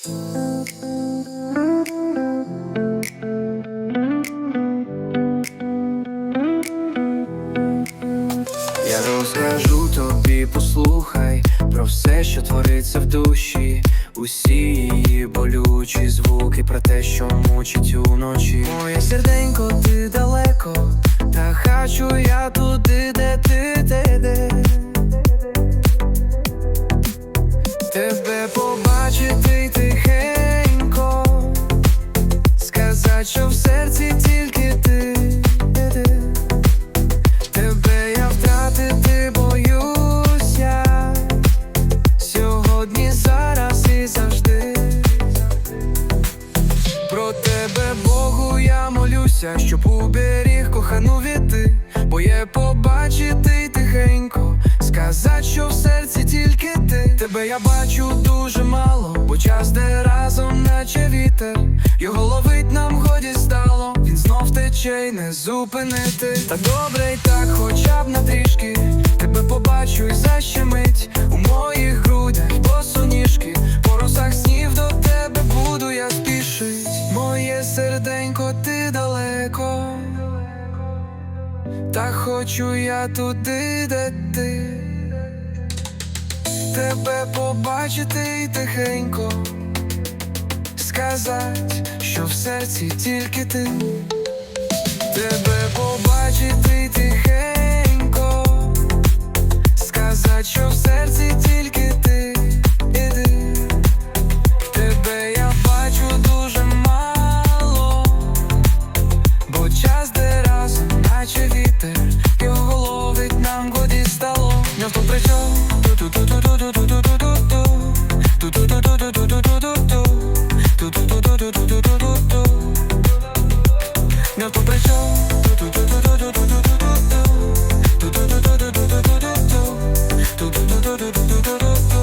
Я розкажу тобі, послухай про все, що твориться в душі, усі її болючі звуки, про те, що мучить уночі. Моє серденько, ти далеко, та хачу я туди, я молюся, щоб уберіг кохану віти, Бо є побачити тихенько Сказать, що в серці тільки ти. Тебе я бачу дуже мало, бо час де разом, наче вітер. Його ловить нам годі стало Він знов тече й не зупинити. Так добре й так, хоча хочу я туди, де ти. Тебе побачити і тихенько. Сказать, що в серці тільки ти. Тебе побачити тихенько Ту-ту-ту-ту-ту-ту-ту-ту. Ту-ту-ту-ту-ту-ту-ту-ту. Ту-ту-ту-ту-ту-ту-ту.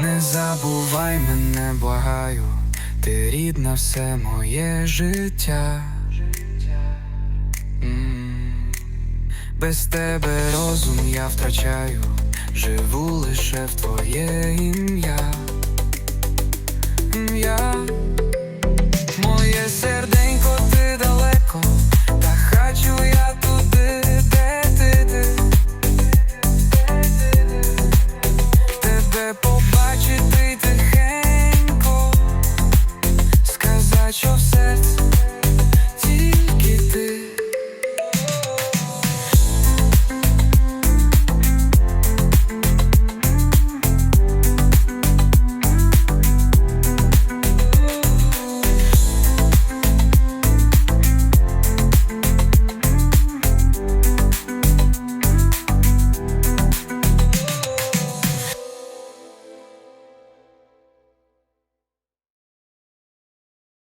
Не забувай мене, благаю, ти рідна все моє життя. Без тебе розум я втрачаю, живу лише в твоє ім'я.